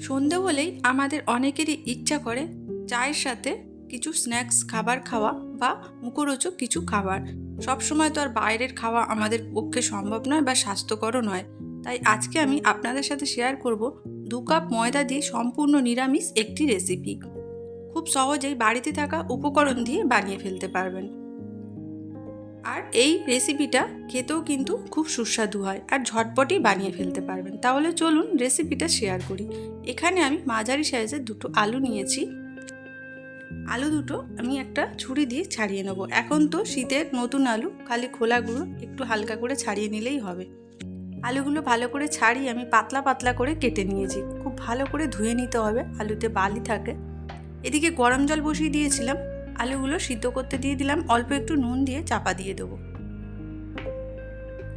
সন্ধে হলেই আমাদের অনেকেরই ইচ্ছা করে চায়ের সাথে কিছু স্ন্যাক্স, খাবার খাওয়া বা মুখরোচক কিছু খাবার। সবসময় তো আর বাইরের খাওয়া আমাদের পক্ষে সম্ভব নয় বা স্বাস্থ্যকরও নয়। তাই আজকে আমি আপনাদের সাথে শেয়ার করব দু কাপ ময়দা দিয়ে সম্পূর্ণ নিরামিষ একটি রেসিপি খুব সহজেই বাড়িতে থাকা উপকরণ দিয়ে বানিয়ে ফেলতে পারবেন। আর এই রেসিপিটা খেতেও কিন্তু খুব সুস্বাদু হয়। আর ঝটপটই বানিয়ে ফেলতে পারবেন। তাহলে চলুন রেসিপিটা শেয়ার করি। এখানে আমি মাঝারি সাইজের দুটো আলু নিয়েছি। আলু দুটো আমি একটা ছুরি দিয়ে ছাড়িয়ে নেব। এখন তো শীতের নতুন আলু, খালি খোলাগুলো একটু হালকা করে ছাড়িয়ে নিলেই হবে। আলুগুলো ভালো করে ছাড়িয়ে আমি পাতলা পাতলা করে কেটে নিয়েছি। খুব ভালো করে ধুয়ে নিতে হবে। আলুতে বালি থাকে। এদিকে গরম জল বসিয়ে দিয়েছিলাম। আলুগুলো সিদ্ধ করতে দিয়ে দিলাম। অল্প একটু নুন দিয়ে চাপা দিয়ে দেবো।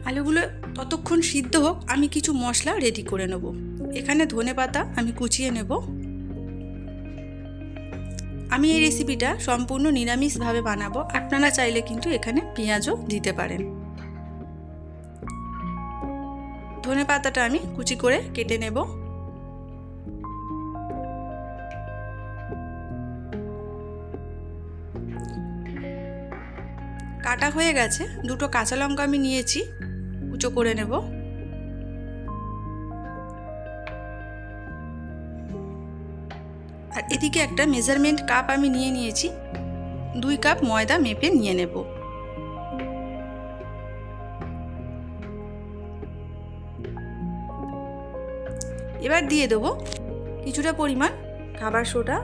আলুগুলো ততক্ষণ সিদ্ধ হোক, আমি কিছু মশলা রেডি করে নেব। এখানে ধনে পাতা আমি কুচিয়ে নেব। আমি এই রেসিপিটা সম্পূর্ণ নিরামিষভাবে বানাবো। আপনারা চাইলে কিন্তু এখানে পেঁয়াজও দিতে পারেন। ধনে পাতাটা আমি কুচি করে কেটে নেব। কাটা হয়ে গেছে, দুটো কাঁচা লঙ্কা আমি নিয়েছি, কুচো করে নেব। আর এদিকে একটা মেজারমেন্ট কাপ আমি নিয়ে নিয়েছি, দুই কাপ ময়দা মেপে নিয়ে নেব। এবার দিয়ে দেবো কিছুটা পরিমাণ খাবার সোডা,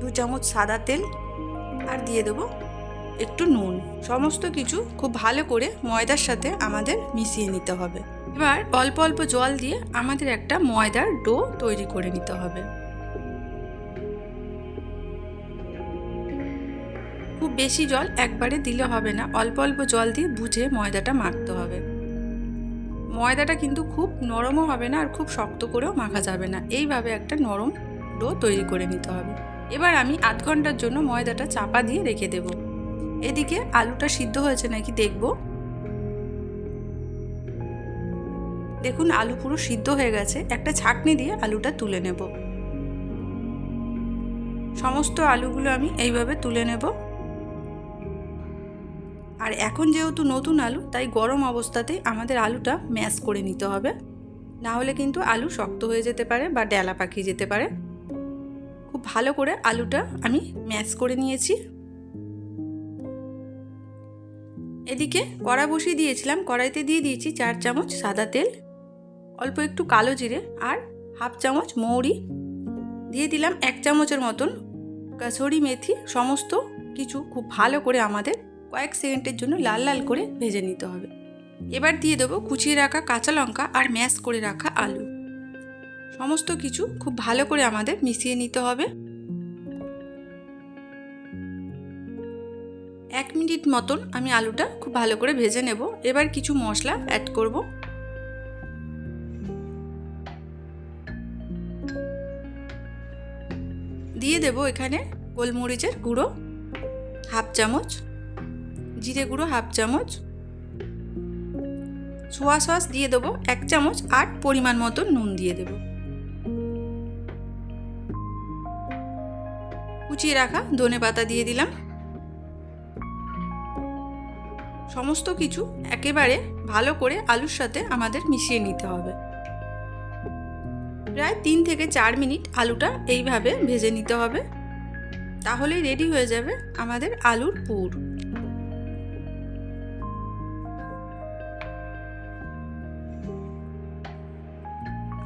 দু চামচ সাদা তেল, আর দিয়ে দেবো একটু নুন, সমস্ত কিছু খুব ভালো করে ময়দার সাথে আমাদের মিশিয়ে নিতে হবে। এবার অল্প অল্প জল দিয়ে আমাদের একটা ময়দার ডো তৈরি করে নিতে হবে। খুব বেশি জল একবারে দিলে হবে না, অল্প অল্প জল দিয়ে বুঝে ময়দাটা মাখতে হবে। ময়দাটা কিন্তু খুব নরমও হবে না আর খুব শক্ত করেও মাখা যাবে না। এইভাবে একটা নরম ডো তৈরি করে নিতে হবে। এবার আমি আধ ঘণ্টার জন্য ময়দাটা চাপা দিয়ে রেখে দেবো। এদিকে আলুটা সিদ্ধ হয়েছে নাকি দেখব। দেখুন, আলু পুরো সিদ্ধ হয়ে গেছে। একটা ছাকনি দিয়ে আলুটা তুলে নেব। সমস্ত আলুগুলো আমি এইভাবে তুলে নেব। আর এখন যেহেতু নতুন আলু, তাই গরম অবস্থাতেই আমাদের আলুটা ম্যাশ করে নিতে হবে। না হলে কিন্তু আলু শক্ত হয়ে যেতে পারে বা ডেলা পাকিয়ে যেতে পারে। খুব ভালো করে আলুটা আমি ম্যাশ করে নিয়েছি। এদিকে কড়া বসিয়ে দিয়েছিলাম। কড়াইতে দিয়ে দিয়েছি চার চামচ সাদা তেল, অল্প একটু কালো জিরে আর হাফ চামচ মৌরি। দিয়ে দিলাম এক চামচের মতন কাসরি মেথি। সমস্ত কিছু খুব ভালো করে আমাদের কয়েক সেকেন্ডের জন্য লাল লাল করে ভেজে নিতে হবে। এবার দিয়ে দেবো কুচিয়ে রাখা কাঁচা লঙ্কা আর ম্যাশ করে রাখা আলু। সমস্ত কিছু খুব ভালো করে আমাদের মিশিয়ে নিতে হবে। এক মিনিট মতন আমি আলুটা খুব ভালো করে ভেজে নেব। এবার কিছু মশলা অ্যাড করব। দিয়ে দেব এখানে গোলমরিচের গুঁড়ো, হাফ চামচ, জিরে গুঁড়ো হাফ চামচ। সোয়া সস দিয়ে দেবো এক চামচ আর পরিমাণ মতো নুন দিয়ে দেব। কুচিয়ে রাখা ধনে পাতা দিয়ে দিলাম। সমস্ত কিছু একেবারে ভালো করে আলুর সাথে আমাদের মিশিয়ে নিতে হবে। প্রায় তিন থেকে চার মিনিট আলুটা এইভাবে ভেজে নিতে হবে। তাহলেই রেডি হয়ে যাবে আমাদের আলুর পুর।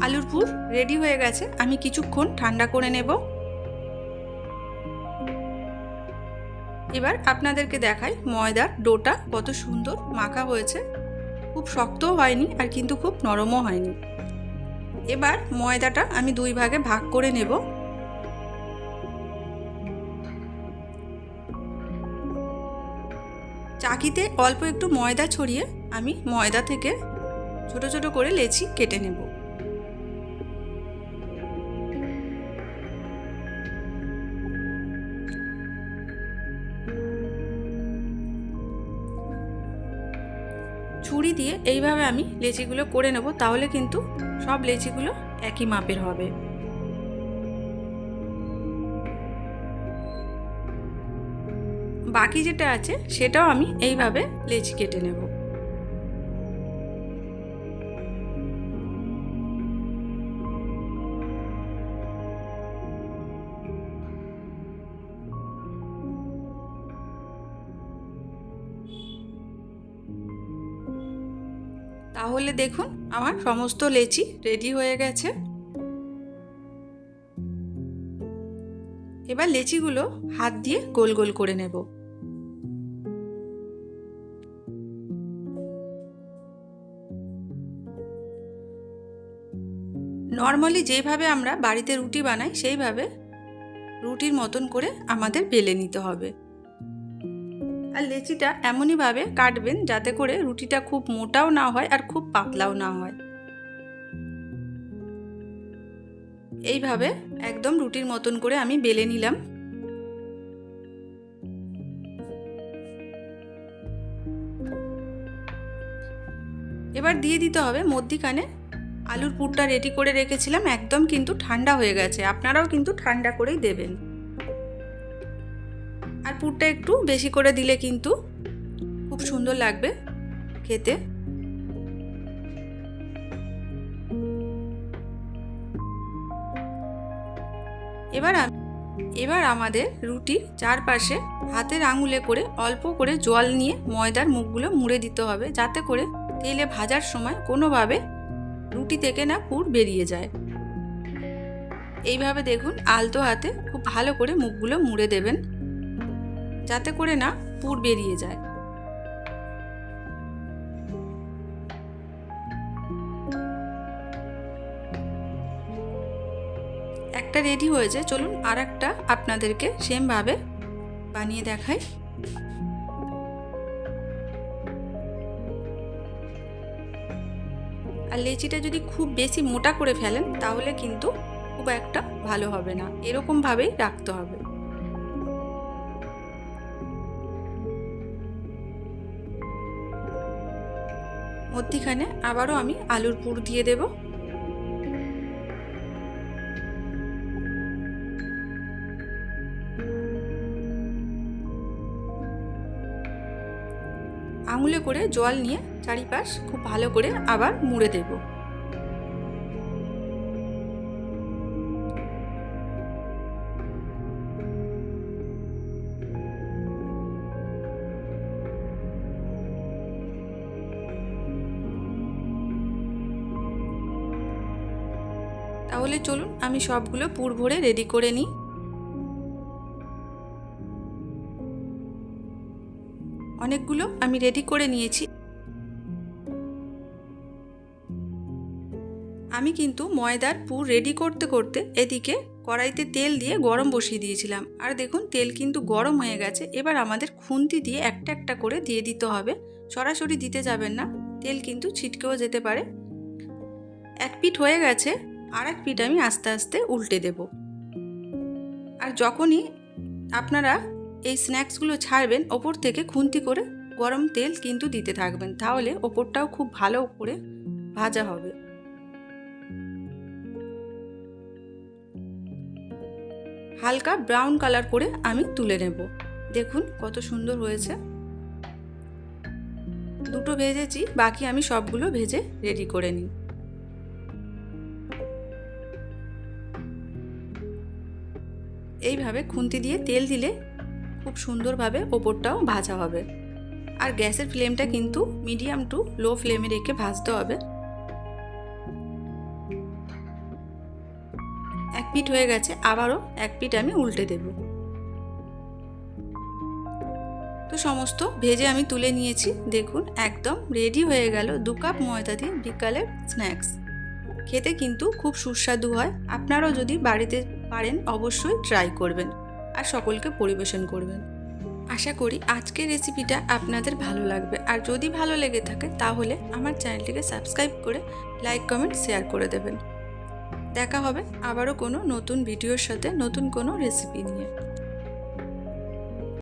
আলুর পুর রেডি হয়ে গেছে। আমি কিছুক্ষণ ঠান্ডা করে নেব। এবার আপনাদেরকে দেখাই ময়দার ডোটা কত সুন্দর মাখা হয়েছে। খুব শক্তও হয়নি আর কিন্তু খুব নরমও হয়নি। এবার ময়দাটা আমি দুই ভাগে ভাগ করে নেব। চাকিতে অল্প একটু ময়দা ছড়িয়ে আমি ময়দা থেকে ছোট ছোট করে লেচি কেটে নেব। এইভাবে আমি লেচিগুলো করে নেব, তাহলে কিন্তু সব লেচিগুলো একই মাপের হবে। বাকি যেটা আছে, সেটাও আমি এইভাবে লেচি কেটে নেব। তাহলে দেখুন, আমার সমস্ত লেচি রেডি হয়ে গেছে। এবার লেচিগুলো হাত দিয়ে গোল গোল করে নেব। নর্মালি যেভাবে আমরা বাড়িতে রুটি বানাই, সেইভাবে রুটির মতন করে আমাদের বেলে নিতে হবে। আর লেচিটা এমনইভাবে কাটবেন যাতে করে রুটিটা খুব মোটাও না হয় আর খুব পাতলাও না হয়। এইভাবে একদম রুটির মতন করে আমি বেলে নিলাম। এবার দিয়ে দিতে হবে মধ্যিখানে আলুর পুরটা রেডি করে রেখেছিলাম, একদম কিন্তু ঠান্ডা হয়ে গেছে। আপনারাও কিন্তু ঠান্ডা করেই দেবেন। পুরটা একটু বেশি করে দিলে কিন্তু খুব সুন্দর লাগবে খেতে। এবার এবার আমাদের রুটির চারপাশে হাতের আঙুলে করে অল্প করে জল নিয়ে ময়দার মুখগুলো মুড়ে দিতে হবে যাতে করে তেলে ভাজার সময় কোনোভাবে রুটি থেকে না পুর বেরিয়ে যায়। এইভাবে দেখুন আলতো হাতে খুব ভালো করে মুখগুলো মুড়ে দেবেন। যাতে করে না পুর বেরিয়ে যায়। একটা রেডি হয়েছে, চলুন আর একটা আপনাদেরকে সেমভাবে বানিয়ে দেখাই। আর লেচিটা যদি খুব বেশি মোটা করে ফেলেন, তাহলে কিন্তু খুব একটা ভালো হবে না। এরকমভাবেই রাখতে হবে। মধ্যিখানে আবারও আমি আলুর পুর দিয়ে দেব। আঙুলে করে জল নিয়ে চারিপাশ খুব ভালো করে আবার মুড়ে দেব। চলুন, আমি সবগুলো পুর ভরে রেডি করে নিই। অনেকগুলো আমি রেডি করে নিয়েছি। আমি কিন্তু ময়দার পুর রেডি করতে করতে এদিকে কড়াইতে তেল দিয়ে গরম বসিয়ে দিয়েছিলাম। আর দেখুন, তেল কিন্তু গরম হয়ে গেছে। এবার আমাদের খুন্তি দিয়ে একটা একটা করে দিয়ে দিতে হবে। সরাসরি দিতে যাবেন না। তেল কিন্তু ছিটকেও যেতে পারে। এক পিঠ হয়ে গেছে। আর এক পিঠ আমি আস্তে আস্তে উল্টে দেব। আর যখনই আপনারা এই স্ন্যাক্সগুলো ছাড়বেন, ওপর থেকে খুন্তি করে গরম তেল কিন্তু দিতে থাকবেন। তাহলে ওপরটাও খুব ভালো করে ভাজা হবে। হালকা ব্রাউন কালার করে আমি তুলে নেব। দেখুন কত সুন্দর হয়েছে। দুটো ভেজেছি, বাকি আমি সবগুলো ভেজে রেডি করে নিই। এইভাবে খুন্তি দিয়ে তেল দিলে খুব সুন্দরভাবে ওপরটাও ভাজা হবে। আর গ্যাসের ফ্লেমটা কিন্তু মিডিয়াম টু লো ফ্লেমে রেখে ভাজতে হবে। এক পিঠ হয়ে গেছে, আবারও এক পিঠ আমি উল্টে দেব। তো সমস্ত ভেজে আমি তুলে নিয়েছি। দেখুন, একদম রেডি হয়ে গেল দু কাপ ময়দা দিয়ে বিকালের স্ন্যাক্স খেতে কিন্তু খুব সুস্বাদু হয়। আপনারাও যদি বাড়িতে পারেন, অবশ্যই ট্রাই করবেন আর সকলকে পরিবেশন করবেন। আশা করি আজকের রেসিপিটা আপনাদের ভালো লাগবে। আর যদি ভালো লেগে থাকে, তাহলে আমার চ্যানেলটিকে সাবস্ক্রাইব করে লাইক কমেন্ট শেয়ার করে দেবেন। দেখা হবে আবারও কোনো নতুন ভিডিওর সাথে, নতুন কোনো রেসিপি নিয়ে।